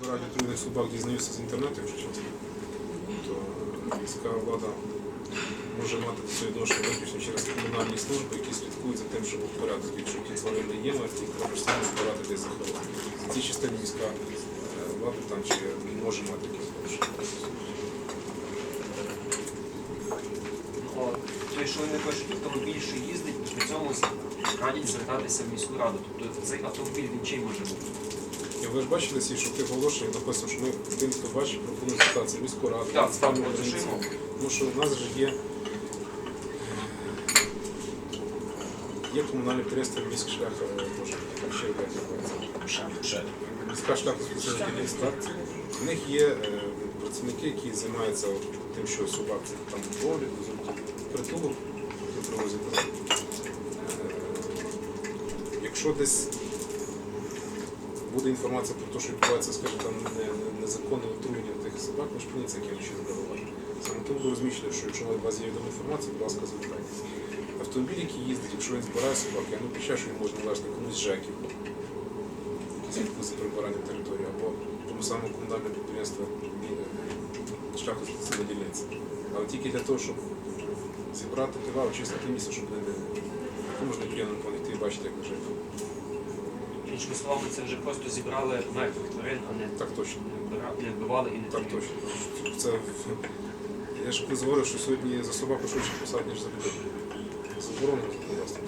збирають отруєних собак, дізнаюся з інтернету, якщо чесно, то міська влада може мати цього відношення виключно через комунальні служби, які слідкують за тим, щоб був порядок. Якщо ті тварини є мертві, треба ж саме збирати десь заховати. В цій частині міська е, влада там чи може мати якісь порушення. О, той, вони кажуть, автомобіль, що їздить, при цьому радять звертатися в міську раду. Тобто цей автомобіль він чий може бути? І ви ж бачили всі, що в тих оголошеннях написано, що ми тим, хто бачить, пропонуємо звертатися в міську раду. Так, так, от мова. Тому що в нас же є, є комунальне підприємство міськ шлях, е, ще як називається. Міська шлях спеціалістів. В них є е, працівники, які займаються от тим, що собак там ловлять, притулок, які привозять. Е, Якщо десь буде інформація про те, що відбувається, скажімо, там не- не- незаконне отруєння тих собак, ми ж якимось чином реагувати. Саме тому було розміщено, що якщо у вас є відома інформація, будь ласка, звертайтеся. Автомобіль, який їздить, якщо він збирає собак, я не виключаю, що він може належати комусь з ЖЕКів, які слідкують за прибиранням території, або тому самому комунальному підприємству е, шляху на дільниці. Але тільки для того, щоб зібрати товар, очистити місце, щоб не тому ж неприємно планети і бачити, як лежить. Іншими словами, це вже просто зібрали мертвих тварин, а не, Так точно. не, вбивали і не Так точно. Це я ж говорив, що сьогодні за собаку швидше посадять, ніж за людей. Заборонено законодавством.